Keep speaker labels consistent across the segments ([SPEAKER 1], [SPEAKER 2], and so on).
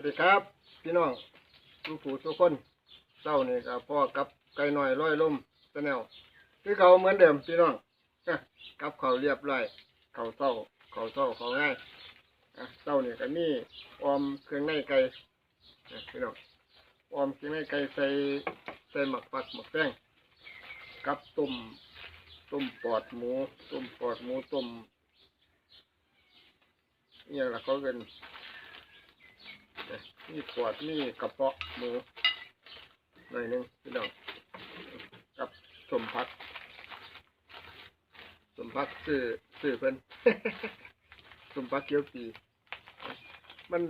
[SPEAKER 1] วัสดีครับ พี่น้องทุกผู้ทุกคนเจ้านี่กับพ่อกับไก่หน่อยร้อยลมตะแนวคือเขาเหมือนเดิมพี่น้องกับเขาเรียบร้อยเขาเศร้าเขาเศร้าเขาง่ายอะเจ้านี่ก็มีออมเครื่องในไก่พี่น้องออมเครื่องในไก่ใส่ใส่หมักปักหมักแป้งกับต้มต้มปอดหมูต้มปอดหมูต้มเนี่ยละเขาเกิน นี่ปวดนี่กระเพาะหมูหน่อยนึงพี่น้องกับสมพักสมพักซื้อซื้อเพิ่นสมพักเกี๊ยวปีมัน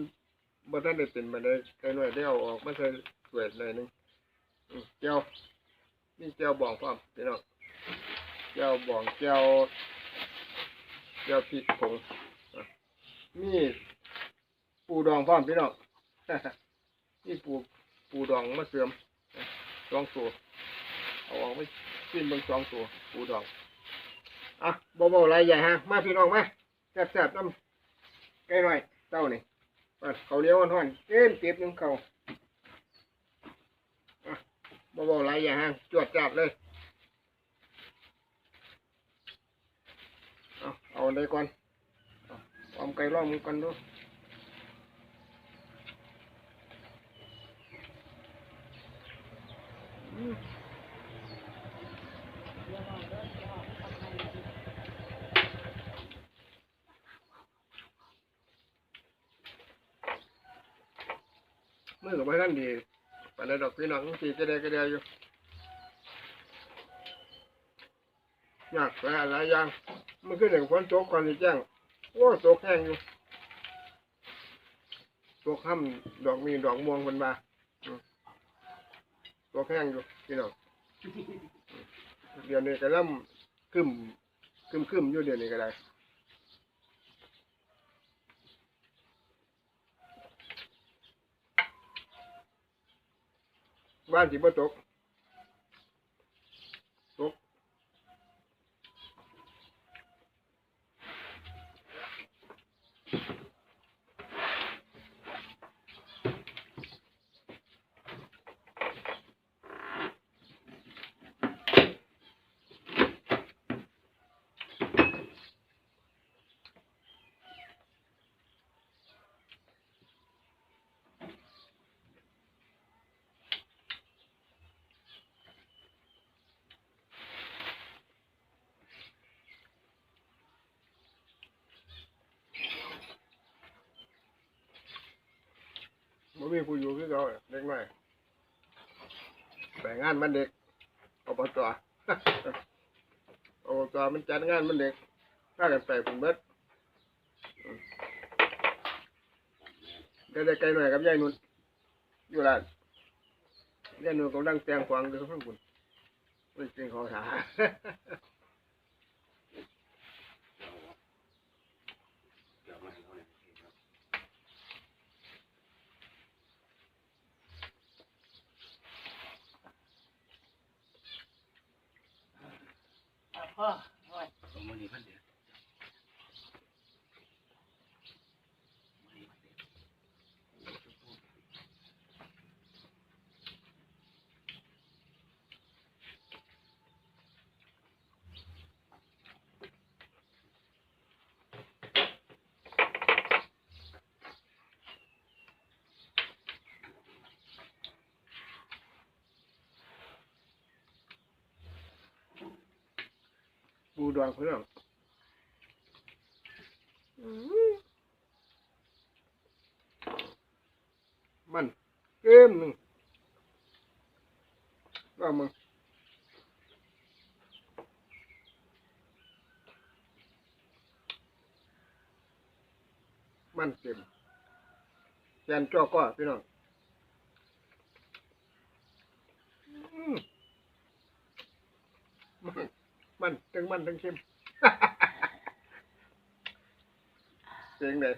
[SPEAKER 1] บ่ทันได้เป็นมาได้ไกลหน่อยได้เอาออกมาใส่ถ้วยหน่อยนึงเจียวนี่เจียวบองพร้อมพี่น้องเจียวบองเจียวเจียวพริกผงอะมีปูดองพร้อมพี่น้อง นี่ปูปูดองมะเสื่อมสองตัวเอาออกไปกินบิ่งสองตัวปูดองอะบ่บ่ไรใหญ่ฮะมาพี่น้องมาแซ่บๆน้ำไก่หน่อยเต้านี่มาเขาเหนียวอ่อนๆเต็มเก็บหนึงเขาอะบ่บ่ไรใหญ่ฮะจวดจับเลยเอาเอาอันใดก่อนเอาเอาไก่ล่องมือก่อนดู มือกับไม่ท่านดีปานใดดอกพี่น้องสีจะได้ก็ได้อยู่ยากหลายหลายอย่างมันขึ้นอย่างฝนตกก่อนที่แจ้งโอ้ตกแห้งอยู่ตกห้ำดอกมีดอกม่วงคนมาตกแห้งอยู่พี่น้องเดี๋ยวนี้ก็ล่ำขึ้นขึ้นขึ้นอยู่เดี๋ยวนี้ก็ได้ บ้านสิบ่ตก ตก บ่มีผู้อยู่คือเขาเด็กน้อยไปงานมันเด็กอบตอบตมันจัดงานมันเด็กถ้ากันไปผมเบิดอืมได้ไกลหน่อยกับยายนุ่นอยู่ร้านยายนุ่นกำลังแต่งควางอยู่ข้างบนไม่จริงขาถา
[SPEAKER 2] พ่อโอ้ย
[SPEAKER 3] สองมันนี่พันเดียว
[SPEAKER 1] ปูดองเพื่อนมันเกมหนึ่งว่ามึงมันเต็มแกนจ้อก้อพี่น้องอืมมัน มันทั้งมันทั้งเค็ม เสียงเลย